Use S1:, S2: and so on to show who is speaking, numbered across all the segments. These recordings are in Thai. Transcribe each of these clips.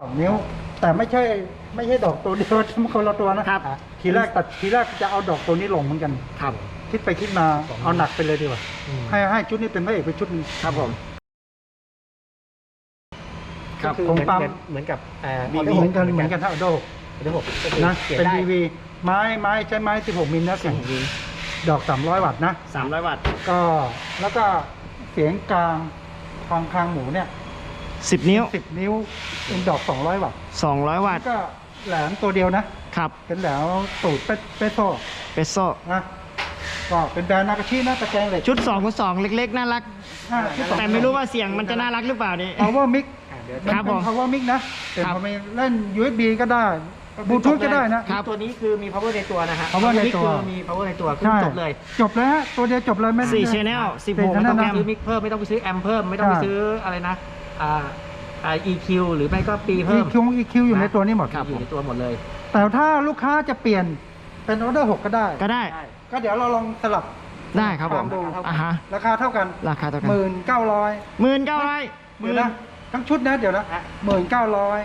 S1: สองนิ้ว แต่ไม่ใช่ไม่ใช่ดอกตัวเดียวมันคนละตัวนะครับ ทีแรกตัดทีแรกจะเอาดอกตัวนี้ลงเหมือนกัน
S2: ครับ
S1: คิดไปคิดมาเอาหนักไปเลยดีกว่า ให้ให้ชุดนี้เป็นพระเอกไปชุดหนึง
S2: ครับผม
S1: ครับ
S2: ก็คือ
S1: ผม
S2: เหมือน
S1: ปั๊ม
S2: เหมือนกับเอ่อ
S1: เหมือนกันเหมือนกันถ้าเอาโด
S2: เดี๋ยวผม
S1: นะ
S2: เขียน
S1: เป็น
S2: ได้
S1: ดีวีไม้ไม้ใช้ไม้ 16 มิลนะแข่งดอก 300 วัตต์นะ
S2: สามร้อยวัตต์
S1: ก็แล้วก็เสียงกลางทางคางหมูเนี่ย
S3: สิบนิ้ว
S1: 10นิ้วเป็นดอก200วัตต์
S3: สองร้อยวัต
S1: แล้ว
S3: ต์
S1: ก็แหลมตัวเดียวนะ
S3: ครับ
S1: เป็นแหลมสูตรเปเปโซ
S3: เปโซ
S1: นะก็เป็นแบรนด์นากาชินะตะแกรงเหล็ก
S3: ชุด2คูณ2เล็ก ๆ น่ารัก
S1: อ่าที่สอง
S3: แต่ไม่รู้ว่าเสียงมันจะน่ารักหรือเปล่านี่
S1: power mix
S2: อะเดี๋ยว
S1: มัน
S3: ครับ
S1: เป็น
S3: ผม
S1: power mix นะเป็น
S3: ครับ
S1: พอมีเล่น USB ก็ได้บลูทูธก็ได้นะ
S3: ครับ
S2: ตัวนี้คือมี power ในตัวนะฮะ
S1: power ในตัว
S2: คือมี power ในตัวคือ
S1: ใช่
S2: จบเลย
S1: จบเลยฮะตัวเดียวจบเลยไม่
S3: สี่
S1: ได้
S3: channel สิบหก
S1: เป็น
S3: โปร
S1: channel
S3: แกร
S2: ไม่
S3: ม
S2: ต้องซื้อมิกเพิ่มไม่ต้องไปซื้อแอมเพิ่มไม่ต้องไป
S1: ใช่
S2: ซื้ออะไรนะ อ่าอ่า EQ หรือไม่ก็ปี
S1: มี
S2: เพิ่ม
S1: คิว EQ อยู่ในตัวนี้หมด
S2: อยู่ในตัวหมดเลย
S1: แต่ถ้าลูกค้าจะเปลี่ยนเป็นออเดอร์หกก็ได้
S3: ก็ได้
S1: ก็เดี๋ยวเราลองสลับ
S3: ได้ครับผม
S1: ตามดู
S3: อ่าฮะ
S1: ราคาเท่ากัน
S3: ราคาเท่ากัน
S1: หมื่นเก้าร้อย
S3: หมื่นเก้าร้อย
S1: หมื่นนะทั้งชุดนะเดี๋ยวนะ
S2: ฮะ
S1: หมื่นเก้าร้อย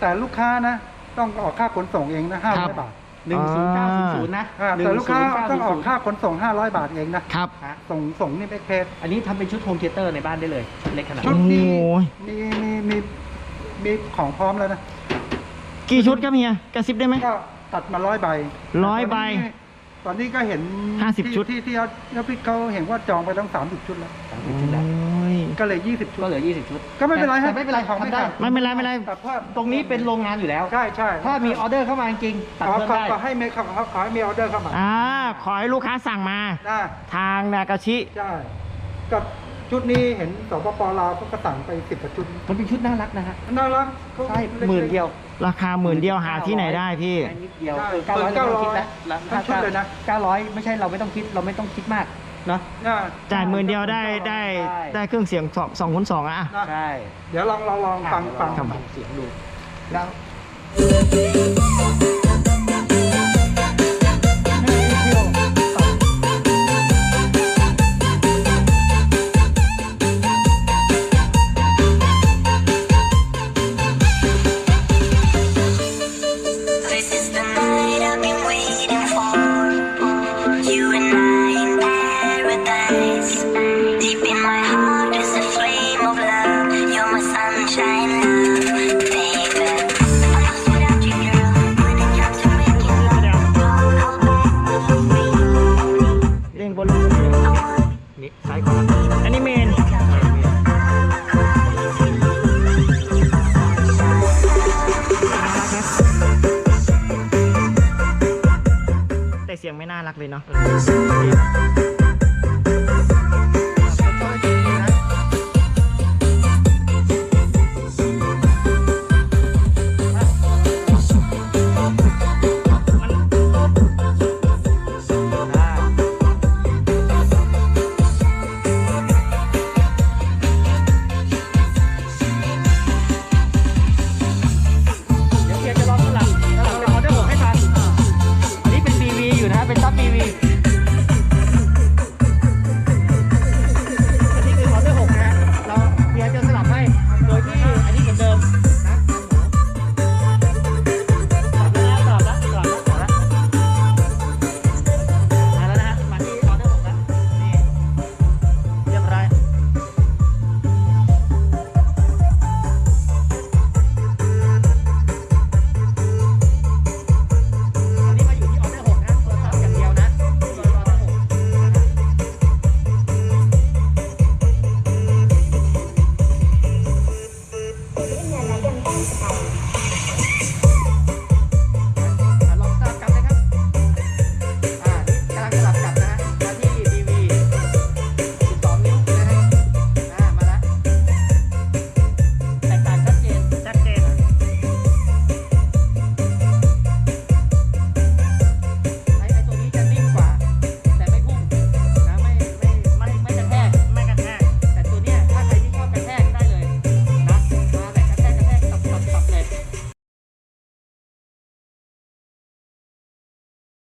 S1: แต่ลูกค้านะ ต้องออกค่าขนส่งเองนะห้าร้อยบาท
S2: หนึ่งศูนย์เก้าศูนย์ศูนย์นะ
S1: อ่าแต่ลูกค้าต้องออกค่าขนส่งห้าร้อยบาทเองนะครับ
S2: ฮะ
S1: ส่งส่งนี่เอ็กเพส
S2: อันนี้ทำเป็นชุดโฮมเทเตอร์ในบ้านได้เลยเล็กขนาด
S1: ชุด
S2: นี้
S1: นี้
S3: โอ้ย
S1: มีมีมีมีของพร้อมแล้วนะ
S3: กี่ชุดครับเฮียกระซิบได้ไหม
S1: ก็ตัดมาร้อยใบ
S3: ร้อยใบ
S1: ตอนนี้ก็เห็น
S3: ห้าสิบ
S1: ที่
S3: ชุด
S1: ที่ที่เขาพี่เขาเห็นว่าจองไปตั้งสามสิบชุดแล้ว
S2: สามสิบชุดแล้ว
S3: โอ้ย
S1: ก็เลยยี่สิบชุด
S2: ก็เหลือ 20 ชุด
S1: ก็ไม่เป็นไรฮะ
S2: แต่ไม่เป็นไร
S1: ของไม่
S2: ทำได้
S1: ขาด
S3: ไม่เป็นไรไม่เป็นไร
S1: ตัดเพิ่ม
S2: ตรงนี้เป็นโรงงานอยู่แล้ว
S1: ใช่ใช่
S2: ถ้ามีออเดอร์เข้ามาจริงๆตัด
S1: ขอ
S2: เพิ่ม
S1: ขอ
S2: ได้
S1: ขอให้มีขอขอขอให้มีออเดอร์เข้ามา
S3: อ่าขอให้ลูกค้าสั่งมา
S1: ได้
S3: ทางนากาชิ
S1: ใช่กับชุดนี้เห็นสปปลาวเขาก็สั่งไปสิบกว่าชุด
S2: มันเป็นชุดน่ารักนะฮะ
S1: น่ารักเขา
S2: ใช่
S1: ล็กๆ
S2: หมื่นเดียว
S3: ราคาหมื่นเดียวหาที่ไหนได้พี่
S2: แค่นิดเดียว
S1: ใช่
S2: เก้าร้อยเราไม่ต้องคิดแล้ว
S1: ทั้งชุดเลยนะ
S2: เก้าร้อยไม่ใช่เราไม่ต้องคิดเราไม่ต้องคิดมาก เนาะ
S1: น่า
S3: จ่ายหมื่นเดียวได้ได้
S2: ใช่
S3: ได้เครื่องเสียงสองสองคูณสองอะ
S1: นะ
S2: ใช่
S1: เดี๋ยวลองลองลองฟังฟัง
S2: ฟังเสียงดู แล้ว ซ้ายขวา
S3: อันนี้เมนแต่เสียงไม่น่ารักเลยเนาะ